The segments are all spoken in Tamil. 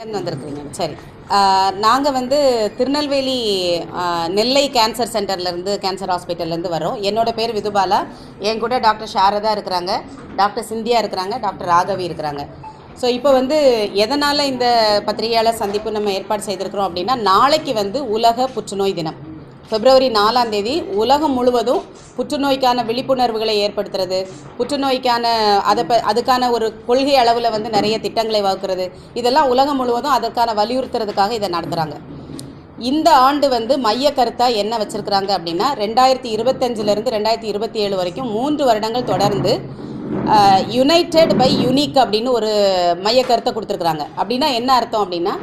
வந்திருக்கிறீங்க. சரி. நாங்கள் வந்து திருநெல்வேலி நெல்லை கேன்சர் சென்டர்லேருந்து கேன்சர் ஹாஸ்பிட்டல்லேருந்து வரோம் என்னோட பேர் விதுபாலா. என் கூட டாக்டர் சாரதா இருக்கிறாங்க. டாக்டர் சிந்தியா இருக்கிறாங்க. டாக்டர் ராகவி இருக்கிறாங்க. ஸோ இப்போ வந்து எதனால் இந்த பத்திரிகையாளர் சந்திப்பு நம்ம ஏற்பாடு செய்திருக்கிறோம் அப்படின்னா நாளைக்கு வந்து உலக புற்றுநோய் தினம். பிப்ரவரி நாலாம் தேதி உலகம் முழுவதும் புற்றுநோய்க்கான விழிப்புணர்வுகளை ஏற்படுத்துறது. புற்றுநோய்க்கான அதை ப அதுக்கான ஒரு கொள்கை அளவில் வந்து நிறைய திட்டங்களை வகுக்கிறது. இதெல்லாம் உலகம் முழுவதும் அதற்கான வலியுறுத்துறதுக்காக இதை நடத்துகிறாங்க இந்த ஆண்டு வந்து மைய கருத்தாக என்ன வச்சுருக்கிறாங்க அப்படின்னா ரெண்டாயிரத்தி இருபத்தஞ்சிலேருந்து ரெண்டாயிரத்தி இருபத்தி ஏழு வரைக்கும் மூன்று வருடங்கள் தொடர்ந்து யுனைடெட் பை யுனிக் அப்படின்னு ஒரு மைய கருத்தை கொடுத்துருக்குறாங்க. அப்படின்னா என்ன அர்த்தம் அப்படின்னா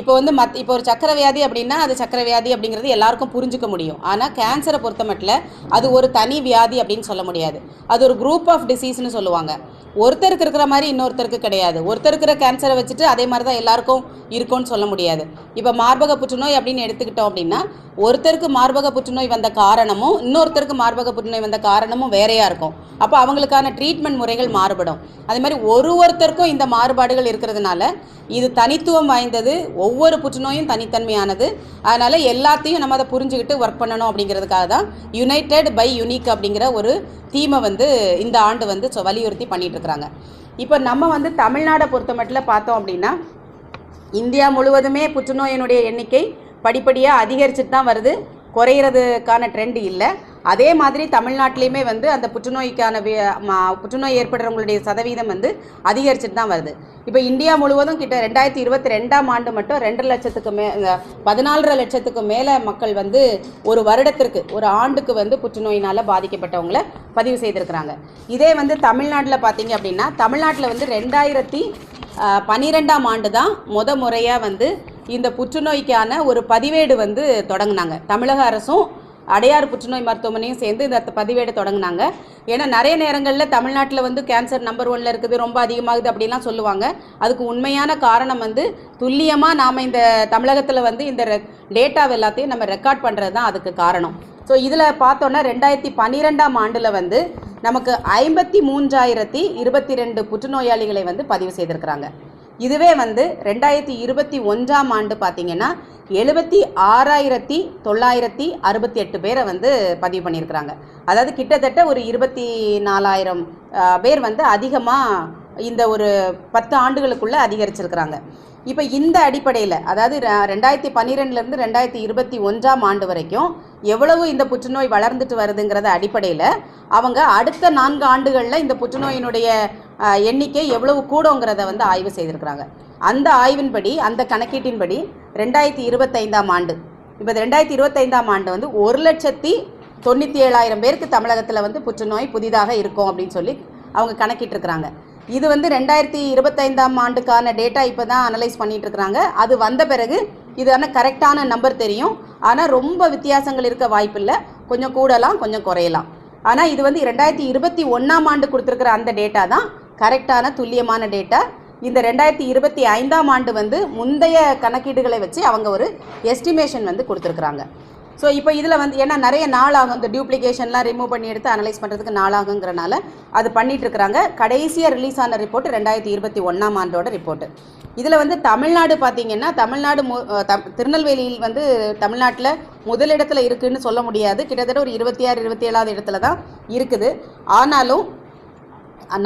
இப்போ வந்து மத் இப்போ ஒரு சக்கர வியாதி அப்படின்னா அது சக்கர வியாதி அப்படிங்கிறது எல்லாருக்கும் புரிஞ்சுக்க முடியும். ஆனால் கேன்சரை பொறுத்த மட்டும் அது ஒரு தனி வியாதி அப்படின்னு சொல்ல முடியாது. அது ஒரு குரூப் ஆஃப் டிசீஸ்னு சொல்லுவாங்க. ஒருத்தருக்கு இருக்கிற மாதிரி இன்னொருத்தருக்கு கிடையாது. ஒருத்தர் இருக்கிற கேன்சரை வச்சுட்டு அதே மாதிரி தான் எல்லாருக்கும் இருக்கும்னு சொல்ல முடியாது. இப்போ மார்பக புற்றுநோய் அப்படின்னு எடுத்துக்கிட்டோம் அப்படின்னா ஒருத்தருக்கு மார்பக புற்றுநோய் வந்த காரணமும் இன்னொருத்தருக்கு மார்பக புற்றுநோய் வந்த காரணமும் வேறையாக இருக்கும். அப்போ அவங்களுக்கான ட்ரீட்மெண்ட் முறைகள் மாறுபடும். அதே மாதிரி ஒரு ஒருத்தருக்கும் இந்த மாறுபாடுகள் இருக்கிறதுனால இது தனித்துவம் வாய்ந்தது. ஒவ்வொரு புற்றுநோயும் தனித்தன்மையானது. அதனால் எல்லாத்தையும் நம்ம அதை புரிஞ்சுக்கிட்டு ஒர்க் பண்ணணும் அப்படிங்கிறதுக்காக தான் யுனைடெட் பை யுனிக் அப்படிங்கிற ஒரு தீமை வந்து இந்த ஆண்டு வந்து சொ- வலியுறுத்தி பண்ணிட்டு இருக்கிறாங்க இப்போ நம்ம வந்து தமிழ்நாடை பொறுத்த மட்டும் பார்த்தோம் அப்படின்னா இந்தியா முழுவதுமே புற்றுநோயினுடைய எண்ணிக்கை படிப்படியாக அதிகரிச்சுட்டு தான் வருது. குறையிறதுக்கான ட்ரெண்ட் இல்லை. அதே மாதிரி தமிழ்நாட்டிலையுமே வந்து அந்த புற்றுநோய்க்கான வி- புற்றுநோய் ஏற்படுறவங்களுடைய சதவீதம் வந்து அதிகரிச்சுட்டு தான் வருது. இப்போ இந்தியா முழுவதும் கிட்ட ரெண்டாயிரத்தி இருபத்தி ரெண்டாம் ஆண்டு மட்டும் ரெண்டு லட்சத்துக்கு மே பதினாலரை லட்சத்துக்கு மேலே மக்கள் வந்து ஒரு வருடத்திற்கு ஒரு ஆண்டுக்கு வந்து புற்றுநோயினால் பாதிக்கப்பட்டவங்கள பதிவு செய்திருக்கிறாங்க. இதே வந்து தமிழ்நாட்டில் பார்த்தீங்க அப்படின்னா தமிழ்நாட்டில் வந்து ரெண்டாயிரத்தி பன்னிரெண்டாம் ஆண்டு தான் முத முறையாக வந்து இந்த புற்றுநோய்க்கான ஒரு பதிவேடு வந்து தொடங்கினாங்க. தமிழக அரசும் அடையார் புற்றுநோய் மருத்துவமனையும் சேர்ந்து இந்த பதிவேடு தொடங்குனாங்க. ஏன்னா நிறைய நேரங்களில் தமிழ்நாட்டில் வந்து கேன்சர் நம்பர் ஒன்ல இருக்குது ரொம்ப அதிகமாகுது அப்படிலாம் சொல்லுவாங்க. அதுக்கு உண்மையான காரணம் வந்து துல்லியமாக நாம் இந்த தமிழகத்தில் வந்து இந்த டேட்டாவை எல்லாத்தையும் நம்ம ரெக்கார்ட் பண்ணுறது தான் அதுக்கு காரணம். ஸோ இதில் பார்த்தோன்னா ரெண்டாயிரத்தி பன்னிரெண்டாம் ஆண்டில் வந்து நமக்கு ஐம்பத்தி மூன்றாயிரத்தி இருபத்தி ரெண்டு புற்றுநோயாளிகளை வந்து பதிவு செய்திருக்கிறாங்க. இதுவே வந்து ரெண்டாயிரத்தி இருபத்தி ஒன்றாம் ஆண்டு பார்த்தீங்கன்னா எழுபத்தி ஆறாயிரத்தி தொள்ளாயிரத்தி அறுபத்தி எட்டு பேரை வந்து பதிவு பண்ணியிருக்கிறாங்க. அதாவது கிட்டத்தட்ட ஒரு இருபத்தி நாலாயிரம் பேர் வந்து அதிகமாக இந்த ஒரு பத்து ஆண்டுகளுக்குள்ளே அதிகரிச்சிருக்கிறாங்க. இப்போ இந்த அடிப்படையில் அதாவது ர- ரெண்டாயிரத்தி பன்னிரெண்டுலேருந்து ரெண்டாயிரத்தி இருபத்தி ஒன்றாம் ஆண்டு வரைக்கும் எவ்வளவு இந்த புற்றுநோய் வளர்ந்துட்டு வருதுங்கிறத அடிப்படையில் அவங்க அடுத்த நான்கு ஆண்டுகளில் இந்த புற்றுநோயினுடைய எண்ணிக்கை எவ்வளவு கூடங்கிறத வந்து ஆய்வு செய்திருக்கிறாங்க. அந்த ஆய்வின்படி அந்த கணக்கீட்டின்படி ரெண்டாயிரத்தி இருபத்தைந்தாம் ஆண்டு இப்போ ரெண்டாயிரத்தி இருபத்தைந்தாம் ஆண்டு வந்து ஒரு லட்சத்தி தொண்ணூற்றி ஏழாயிரம் பேருக்கு தமிழகத்தில் வந்து புற்றுநோய் புதிதாக இருக்கும் அப்படின்னு சொல்லி அவங்க கணக்கிட்டிருக்கிறாங்க. இது வந்து ரெண்டாயிரத்தி இருபத்தைந்தாம் ஆண்டுக்கான டேட்டா இப்போ தான் அனலைஸ் பண்ணிட்டு இருக்கிறாங்க அது வந்த பிறகு இதான கரெக்டான நம்பர் தெரியும். ஆனால் ரொம்ப வித்தியாசங்கள் இருக்க வாய்ப்பில்லை. கொஞ்சம் கூடலாம் கொஞ்சம் குறையலாம். ஆனால் இது வந்து ரெண்டாயிரத்தி இருபத்தி ஒன்றாம் ஆண்டு கொடுத்துருக்குற அந்த டேட்டா தான் கரெக்டான துல்லியமான டேட்டா இந்த ரெண்டாயிரத்தி இருபத்தி ஐந்தாம் ஆண்டு வந்து முந்தைய கணக்கீடுகளை வச்சு அவங்க ஒரு எஸ்டிமேஷன் வந்து கொடுத்துருக்குறாங்க. ஸோ இப்போ இதில் வந்து ஏன்னா நிறைய நாள் ஆகும் இந்த டியூப்ளிகேஷன்லாம் ரிமூவ் பண்ணி எடுத்து அனலைஸ் பண்ணுறதுக்கு நாள் ஆகுங்கிறனால அது பண்ணிகிட்ருக்குறாங்க கடைசியாக ரிலீஸ் ஆன ரிப்போர்ட் ரெண்டாயிரத்தி இருபத்தி ஒன்றாம் ஆண்டோட ரிப்போர்ட்டு இதில் வந்து தமிழ்நாடு பார்த்தீங்கன்னா தமிழ்நாடு மு திருநெல்வேலியில் வந்து தமிழ்நாட்டில் முதலிடத்தில் இருக்குதுன்னு சொல்ல முடியாது. கிட்டத்தட்ட ஒரு இருபத்தி ஆறு இருபத்தி ஏழாவது இடத்துல தான் இருக்குது. ஆனாலும்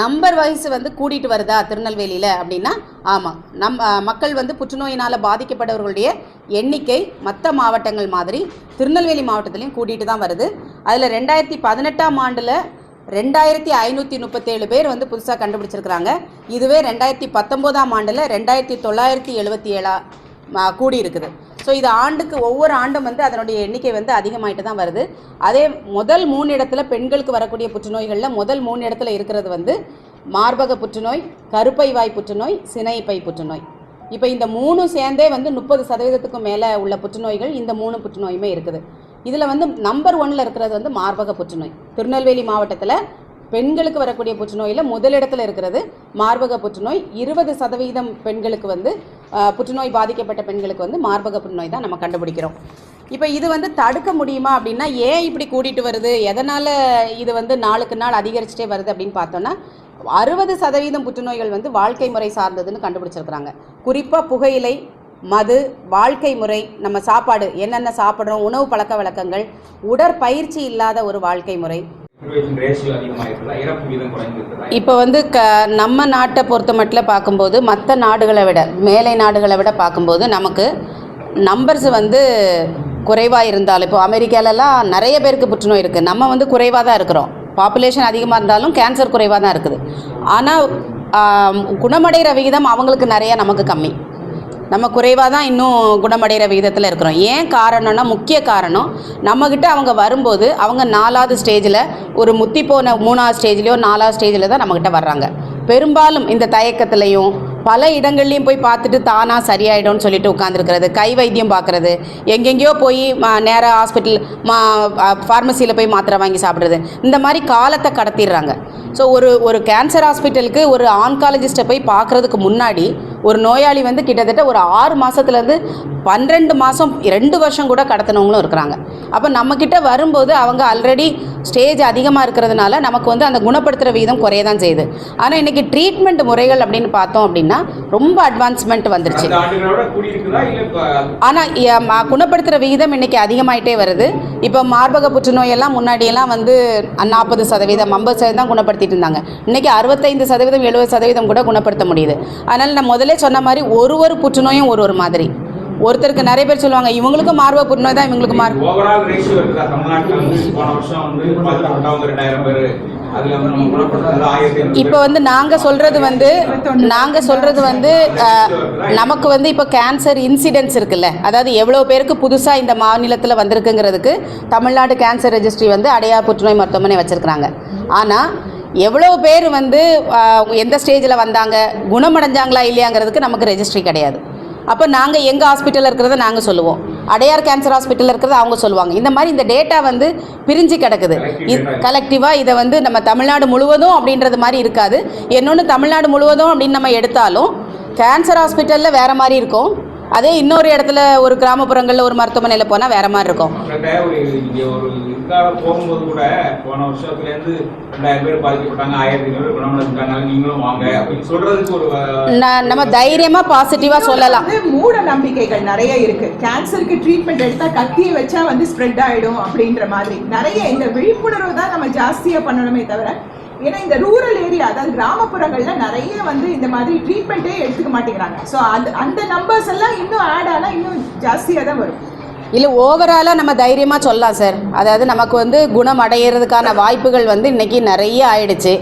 நம்பர் வயசு வந்து கூடிட்டு வருதா திருநெல்வேலியில் அப்படின்னா ஆமாம் நம் மக்கள் வந்து புற்றுநோயினால் பாதிக்கப்பட்டவர்களுடைய எண்ணிக்கை மற்ற மாவட்டங்கள் மாதிரி திருநெல்வேலி மாவட்டத்துலேயும் கூட்டிகிட்டு தான் வருது. அதில் ரெண்டாயிரத்தி பதினெட்டாம் ஆண்டில் ரெண்டாயிரத்தி ஐநூற்றி முப்பத்தேழு பேர் வந்து புதுசாக கண்டுபிடிச்சிருக்கிறாங்க. இதுவே ரெண்டாயிரத்தி பத்தொம்போதாம் ஆண்டில் ரெண்டாயிரத்தி தொள்ளாயிரத்தி எழுபத்தி ஏழா கூடியிருக்குது. கூடி இருக்குது ஸோ இது ஆண்டுக்கு ஒவ்வொரு ஆண்டும் வந்து அதனுடைய எண்ணிக்கை வந்து அதிகமாயிட்டு தான் வருது. அதே முதல் மூணு இடத்துல பெண்களுக்கு வரக்கூடிய புற்றுநோய்களில் முதல் மூணு இடத்துல இருக்கிறது வந்து மார்பக புற்றுநோய் கருப்பை வாய் புற்றுநோய் சினைப்பை புற்றுநோய். இப்போ இந்த மூணு சேர்ந்தே வந்து முப்பது சதவீதத்துக்கும் மேலே உள்ள புற்றுநோய்கள் இந்த மூணு புற்றுநோயுமே இருக்குது. இதில் வந்து நம்பர் ஒன்னில் இருக்கிறது வந்து மார்பக புற்றுநோய். திருநெல்வேலி மாவட்டத்தில் பெண்களுக்கு வரக்கூடிய புற்றுநோயில் முதலிடத்தில் இருக்கிறது மார்பக புற்றுநோய். இருபது சதவீதம் பெண்களுக்கு வந்து புற்றுநோய் பாதிக்கப்பட்ட பெண்களுக்கு வந்து மார்பக புற்றுநோய் தான் நம்ம கண்டுபிடிக்கிறோம். இப்போ இது வந்து தடுக்க முடியுமா அப்படின்னா ஏன் இப்படி கூட்டிகிட்டு வருது? எதனால் இது வந்து நாளுக்கு நாள் அதிகரிச்சுட்டே வருது அப்படின்னு பார்த்தோன்னா அறுபது சதவீதம் புற்றுநோய்கள் வந்து வாழ்க்கை முறை சார்ந்ததுன்னு கண்டுபிடிச்சிருக்கிறாங்க. குறிப்பாக புகையிலை மது வாழ்க்கை முறை நம்ம சாப்பாடு என்னென்ன சாப்பிட்றோம் உணவு பழக்க வழக்கங்கள் உடற்பயிற்சி இல்லாத ஒரு வாழ்க்கை முறை இப்போ வந்து க நம்ம நாட்டை பொறுத்த மட்டும் பார்க்கும்போது மற்ற நாடுகளை விட மேலை நாடுகளை விட பார்க்கும்போது நமக்கு நம்பர்ஸ் வந்து குறைவாக இருந்தாலும் இப்போ அமெரிக்காலலாம் நிறைய பேருக்கு புற்றுநோய் இருக்குது நம்ம வந்து குறைவாக தான் இருக்கிறோம். பாப்புலேஷன் அதிகமாக இருந்தாலும் கேன்சர் குறைவாக தான் இருக்குது. ஆனால் குணமடைகிற விகிதம் அவங்களுக்கு நிறைய நமக்கு கம்மி. நம்ம குறைவாக தான் இன்னும் குணமடைகிற விகிதத்தில் இருக்கிறோம். ஏன் காரணம்னா முக்கிய காரணம் நம்மக்கிட்ட அவங்க வரும்போது அவங்க நாலாவது ஸ்டேஜில் ஒரு முத்தி போன மூணாவது ஸ்டேஜ்லேயோ நாலாவது ஸ்டேஜில் தான் நம்மக்கிட்ட வர்றாங்க. பெரும்பாலும் இந்த தயக்கத்துலையும் பல இடங்கள்லையும் போய் பார்த்துட்டு தானாக சரியாயிடும்னு சொல்லிட்டு உட்காந்துருக்கிறது கை வைத்தியம் பார்க்குறது. எங்கெங்கேயோ போய் நேராக ஹாஸ்பிட்டல் மா ஃபார்மசியில் போய் மாத்திரை வாங்கி சாப்பிட்றது. இந்த மாதிரி காலத்தை கடத்திடுறாங்க. ஸோ ஒரு ஒரு கேன்சர் ஹாஸ்பிட்டலுக்கு ஒரு ஆன்காலஜிஸ்ட்டை போய் பார்க்குறதுக்கு முன்னாடி ஒரு நோயாளி வந்து கிட்டத்தட்ட ஒரு ஆறு மாதத்துலேருந்து பன்னிரெண்டு மாதம் ரெண்டு வருஷம் கூட கடத்தினவங்களும் இருக்கிறாங்க. அப்போ நம்மக்கிட்ட வரும்போது அவங்க ஆல்ரெடி ஸ்டேஜ் அதிகமாக இருக்கிறதுனால நமக்கு வந்து அந்த குணப்படுத்துகிற விகிதம் குறைய தான் செய்யுது. ஆனால் இன்றைக்கி ட்ரீட்மெண்ட் முறைகள் அப்படின்னு பார்த்தோம் அப்படின்னா ரொம்ப அட்வான்ஸ்மெண்ட் வந்துருச்சு. ஆனால் குணப்படுத்துகிற விகிதம் இன்றைக்கி அதிகமாயிட்டே வருது. இப்போ மார்பக புற்றுநோயெல்லாம் முன்னாடியெல்லாம் வந்து நாற்பது சதவீதம் ஐம்பது சதவீதம் தான் குணப்படுத்திட்டு இருந்தாங்க. இன்றைக்கி அறுபத்தைந்து சதவீதம் எழுபது சதவீதம் கூட குணப்படுத்த முடியுது. அதனால் நான் முதல்ல சொன்ன மாதிரி ஒரு ஒரு புற்றுநோயும் ஒரு ஒரு மாதிரி. ஒருத்தருக்கு நிறைய பேர் சொல்லுவாங்க இவங்களுக்கும் மார்பக புற்றுநோய் தான் இவங்களுக்கு மார் இப்போ வந்து நாங்கள் சொல்கிறது வந்து நாங்கள் சொல்கிறது வந்து நமக்கு வந்து இப்போ கேன்சர் இன்சிடென்ட்ஸ் இருக்குல்ல. அதாவது எவ்வளோ பேருக்கு புதுசாக இந்த மாநிலத்தில் வந்திருக்குங்கிறதுக்கு தமிழ்நாடு கேன்சர் ரெஜிஸ்ட்ரி வந்து அடையார் புற்றுநோய் மருத்துவமனை வச்சுருக்குறாங்க. ஆனால் எவ்வளோ பேர் வந்து எந்த ஸ்டேஜில் வந்தாங்க குணமடைஞ்சாங்களா இல்லையாங்கிறதுக்கு நமக்கு ரெஜிஸ்ட்ரி கிடையாது. அப்போ நாங்கள் எங்கள் ஹாஸ்பிட்டலில் இருக்கிறத நாங்கள் சொல்லுவோம். அடையார் கேன்சர் ஹாஸ்பிட்டலில் இருக்கிறத அவங்க சொல்லுவாங்க. இந்த மாதிரி இந்த டேட்டா வந்து பிரிஞ்சு கிடக்குது. கலெக்டிவாக இதை வந்து நம்ம தமிழ்நாடு முழுவதும் அப்படின்றது மாதிரி இருக்காது. இன்னொன்று தமிழ்நாடு முழுவதும் அப்படின்னு நம்ம எடுத்தாலும் கேன்சர் ஹாஸ்பிட்டலில் வேறு மாதிரி இருக்கும். அதே இன்னொரு இடத்துல ஒரு கிராமப்புறங்களில் ஒரு மருத்துவமனையில் போனால் வேறு மாதிரி இருக்கும். போகும்போது கூட போன வருஷத்துலேருந்து ரெண்டாயிரம் பேர் பாதிக்கப்பட்டாங்க ஆயிரத்தி ஐநூறு குணமடைஞ்சிட்டாங்க நீங்களும் வாங்க அப்படின்னு சொல்றதுக்கு ஒரு நம்ம தைரியமாக பாசிட்டிவாக சொல்லலாம். மூட நம்பிக்கைகள் நிறைய இருக்கு. கேன்சருக்கு ட்ரீட்மெண்ட் எடுத்தா கத்தியை வச்சா வந்து ஸ்ப்ரெட் ஆயிடும் அப்படின்ற மாதிரி. நிறைய இந்த விழிப்புணர்வு தான் நம்ம ஜாஸ்தியா பண்ணணுமே தவிர ஏன்னா இந்த ரூரல் ஏரியா அதாவது கிராமப்புறங்கள்ல நிறைய வந்து இந்த மாதிரி ட்ரீட்மெண்ட்டே எடுத்துக்க மாட்டேங்கிறாங்க. ஸோ அந்த அந்த நம்பர்ஸ் எல்லாம் இன்னும் ஆட் ஆனால் இன்னும் ஜாஸ்தியாக தான் வரும். இல்லை ஓவராலாக நம்ம தைரியமாக சொல்லலாம் சார் அதாவது நமக்கு வந்து குணம் அடையிறதுக்கான வாய்ப்புகள் வந்து இன்றைக்கி நிறைய ஆயிடுச்சு.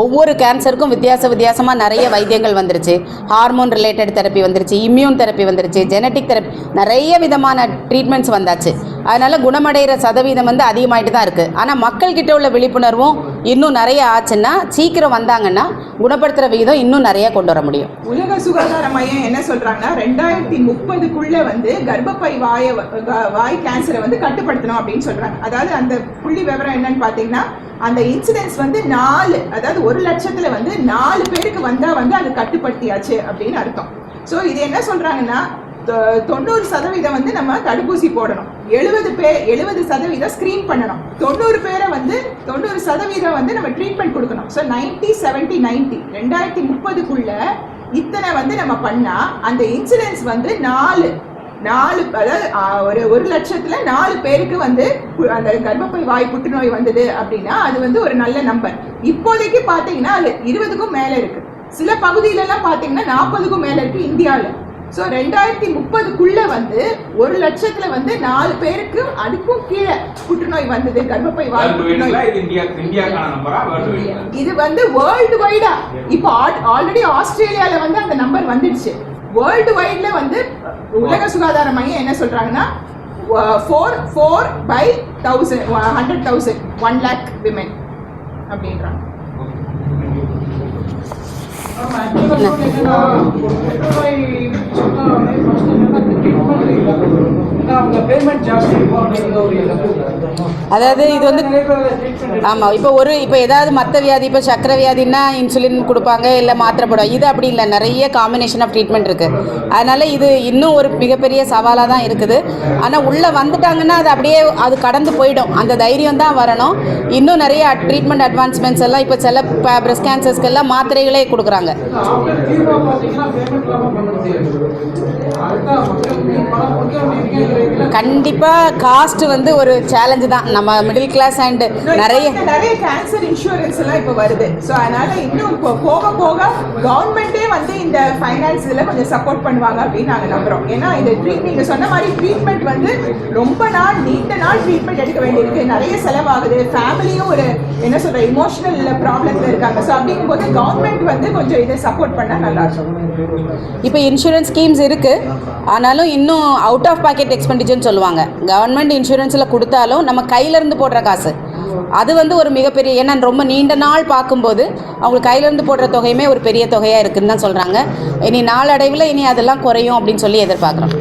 ஒவ்வொரு கேன்சருக்கும் வித்தியாச வித்தியாசமாக நிறைய வைத்தியங்கள் வந்துருச்சு. ஹார்மோன் ரிலேட்டட் தெரப்பி வந்துருச்சு இம்யூன் தெரப்பி வந்துருச்சு ஜெனட்டிக் தெரப்பி நிறைய விதமான ட்ரீட்மெண்ட்ஸ் வந்தாச்சு. அதனால் குணமடைகிற சதவீதம் வந்து அதிகமாகிட்டு தான் இருக்குது ஆனால் மக்கள்கிட்ட உள்ள விழிப்புணர்வும் இன்னும் நிறைய ஆச்சுன்னா சீக்கிரம் வந்தாங்கன்னா குணப்படுத்துகிற விகிதம் இன்னும் நிறைய கொண்டு வர முடியும். உலக சுகாதார மையம் என்ன சொல்றாங்கன்னா ரெண்டாயிரத்தி முப்பதுக்குள்ள வந்து கர்ப்பப்பை வாய வ- வாய் கேன்சரை வந்து கட்டுப்படுத்தணும் அப்படின்னு சொல்றாங்க. அதாவது அந்த புள்ளி விவரம் என்னன்னு பாத்தீங்கன்னா அந்த இன்சிடென்ஸ் வந்து நாலு அதாவது ஒரு லட்சத்துல வந்து நாலு பேருக்கு வந்தா வந்து அது கட்டுப்படுத்தியாச்சு அப்படின்னு அர்த்தம். ஸோ இது என்ன சொல்றாங்கன்னா தொண்ணூறு சதவீதம் வந்து நம்ம தடுப்பூசி போடணும். எழுபது பேர் எழுபது சதவீதம் ஸ்க்ரீன் பண்ணணும். தொண்ணூறு பேரை வந்து தொண்ணூறு சதவீதம் வந்து நம்ம ட்ரீட்மெண்ட் கொடுக்கணும். ஸோ நைன்டி செவன்டி நைன்டி ரெண்டாயிரத்தி முப்பதுக்குள்ள இத்தனை வந்து நம்ம பண்ணால் அந்த இன்சிடென்ஸ் வந்து நாலு. நாலு அதாவது ஒரு ஒரு லட்சத்துல நாலு பேருக்கு வந்து கு- அந்த கர்ப்பப்பை வாய் புற்றுநோய் வந்தது அப்படின்னா அது வந்து ஒரு நல்ல நம்பர் இப்போதைக்கு பார்த்தீங்கன்னா அது இருபதுக்கும் மேலே இருக்கு. சில பகுதியிலலாம் பார்த்தீங்கன்னா நாற்பதுக்கும் மேலே இருக்கு இந்தியாவில் ஸோ ரெண்டாயிரத்தி முப்பதுக்குள்ள வந்து ஒரு லட்சத்துல வந்து நாலு பேருக்கு அதுக்கும் கீழே புற்றுநோய் வந்தது கர்ப்பப்பை வைடுங்களா இது வந்து வேர்ல்டு வைடா இப்போ ஆல்ரெடி ஆஸ்திரேலியால வந்து அந்த நம்பர் வந்துடுச்சு. வேர்ல்டு வைட்ல வந்து உலக சுகாதார மையம் என்ன சொல்றாங்கன்னா four four by thousand hundred thousand one lakh women அப்படின்றாங்க. அதாவது இது வந்து ஆமாம் இப்போ ஒரு இப்போ ஏதாவது மற்ற வியாதி இப்போ சக்கரை வியாதின்னா இன்சுலின் கொடுப்பாங்க இல்லை மாத்திரை போடுவாங்க. இது அப்படி இல்லை. நிறைய காம்பினேஷன் ஆஃப் ட்ரீட்மெண்ட் இருக்குது அதனால் இது இன்னும் ஒரு மிகப்பெரிய சவாலாக தான் இருக்குது. ஆனால் உள்ளே வந்துட்டாங்கன்னா அது அப்படியே அது கடந்து போயிடும். அந்த தைரியம் தான் வரணும். இன்னும் நிறைய ட்ரீட்மெண்ட் அட்வான்ஸ்மெண்ட்ஸ் எல்லாம் இப்போ சில ப்ரெஸ்ட் கேன்சர்ஸ்க்கெல்லாம் மாத்திரைகளே கொடுக்குறாங்க. ஆஃப்டர் கண்டிப்பாக காஸ்ட் வந்து ஒரு சேலஞ்சு தான். நம்ம மிடில் கிளாஸ் அண்ட் நிறைய நிறைய கேன்சர் இன்சூரன்ஸ் எல்லாம் இப்போ வருது. ஸோ அதனால இன்னும் போக போக கவர்மெண்ட்டே வந்து இந்த ஃபைனான்ஸ் இதில் கொஞ்சம் சப்போர்ட் பண்ணுவாங்க அப்படின்னு நாங்கள் நம்புறோம். ஏன்னா இந்த ட்ரீட் நீங்கள் சொன்ன மாதிரி ட்ரீட்மெண்ட் வந்து ரொம்ப நாள் நீண்ட நாள் ட்ரீட்மெண்ட் எடுக்க வேண்டியிருக்கு. நிறைய செலவாகுது. ஃபேமிலியும் ஒரு என்ன சொல்ற இமோஷனல் ப்ராப்ளத்தில் இருக்காங்க. ஸோ அப்படிங்கும்போது கவர்மெண்ட் வந்து கொஞ்சம் இதை சப்போர்ட் பண்ணால் நல்லா இருக்கும். இப்போ இன்சூரன்ஸ் ஸ்கீம்ஸ் இருக்குது ஆனாலும் இன்னும் அவுட் ஆஃப் பாக்கெட் எக்ஸ்பெண்டிச்சர்னு சொல்லுவாங்க. கவர்மெண்ட் இன்சூரன்ஸில் கொடுத்தாலும் நம்ம கையிலேருந்து போடுற காசு. அது வந்து ஒரு மிகப்பெரிய ஏன்னா ரொம்ப நீண்ட நாள் பார்க்கும்போது அவங்களுக்கு கையிலேருந்து போடுற தொகையுமே ஒரு பெரிய தொகையாக இருக்குதுன்னு தான் சொல்கிறாங்க இனி நாளடைவில் இனி அதெல்லாம் குறையும் அப்படின்னு சொல்லி எதிர்பார்க்குறோம்.